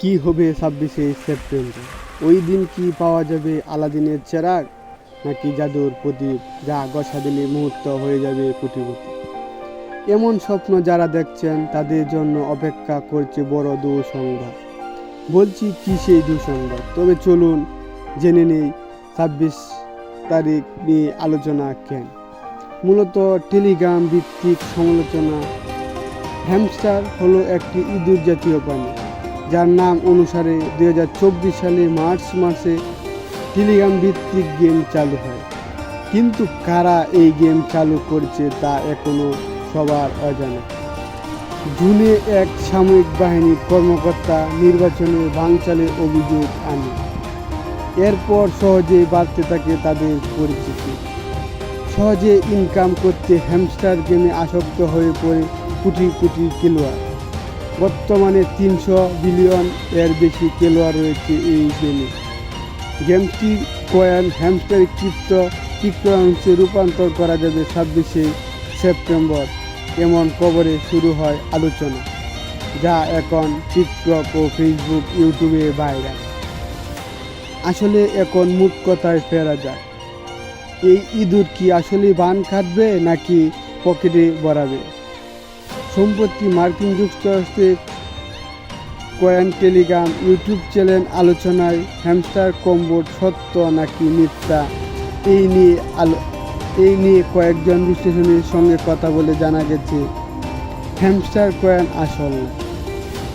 কি হবে ছাব্বিশে সেপ্টেম্বর? ওই দিন কি পাওয়া যাবে আলাদিনের চেরাগ? নাকি জাদুর প্রদীপ যা গসা দিলে মুহূর্ত হয়ে যাবে কোটিপতি এমন স্বপ্ন যারা দেখছেন, তাদের জন্য অপেক্ষা করছে বড় দুঃসংবাদ। বলছি কি সেই দুঃসংবাদ? তবে চলুন জেনে নেই ছাব্বিশ তারিখ নিয়ে আলোচনা কেন? মূলত টেলিগ্রাম ভিত্তিক সমালোচনা। হ্যামস্টার হলো একটি ইঁদুর জাতীয় প্রাণী। যার নাম অনুসারে দু হাজার চব্বিশ সালে মার্চ মাসে টেলিগ্রাম ভিত্তিক গেম চালু হয়। কিন্তু কারা এই গেম চালু করছে তা এখনও সবার অজানা। জুনে এক সামরিক বাহিনীর কর্মকর্তা নির্বাচনে বাংচালের অভিযোগ আনে। এরপর সহজেই বাড়তে থাকে তাদের পরিচিতি। সহজে ইনকাম করতে হ্যামস্টার গেমে আসক্ত হয়ে পড়ে কোটি কোটি খেলোয়াড়। বর্তমানে তিনশো বিলিয়ন এর বেশি খেলোয়াড় রয়েছে এই গেমে। গেমটির কয়েন হ্যামস্টার ক্রিপ্টো ক্রিপ্টোয়াংশে রূপান্তর করা যাবে ছাব্বিশে সেপ্টেম্বর। এমন খবরে শুরু হয় আলোচনা, যা এখন টিকটক ও ফেসবুক ইউটিউবে ভাইরাল। আসলে এখন মুখ কথায় ফেরা যায়, এই ইঁদুর কি আসলে বান খাটবে নাকি পকেটে বরাবে সম্প্রতি মার্কিন যুক্তরাষ্ট্রের কয়েন টেলিগ্রাম ইউটিউব চ্যানেল আলোচনায় হ্যামস্টার কম্বোট সত্য নাকি মিথ্যা? এই নিয়ে আলো, এই নিয়ে কয়েকজন বিশ্লেষণীর সঙ্গে কথা বলে জানা গেছে। হ্যামস্টার কয়েন আসল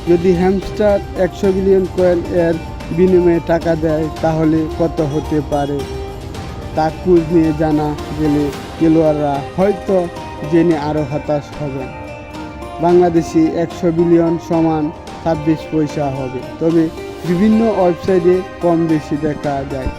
যদি হ্যামস্টার একশো বিলিয়ন কয়েন এর বিনিময়ে টাকা দেয়, তাহলে কত হতে পারে? তা খোঁজ নিয়ে জানা গেলে খেলোয়াড়রা হয়তো জেনে আরও হতাশ হবেন। বাংলাদেশি একশো বিলিয়ন সমান ছাব্বিশ পয়সা হবে। তবে বিভিন্ন ওয়েবসাইটে কম বেশি দেখা যায়।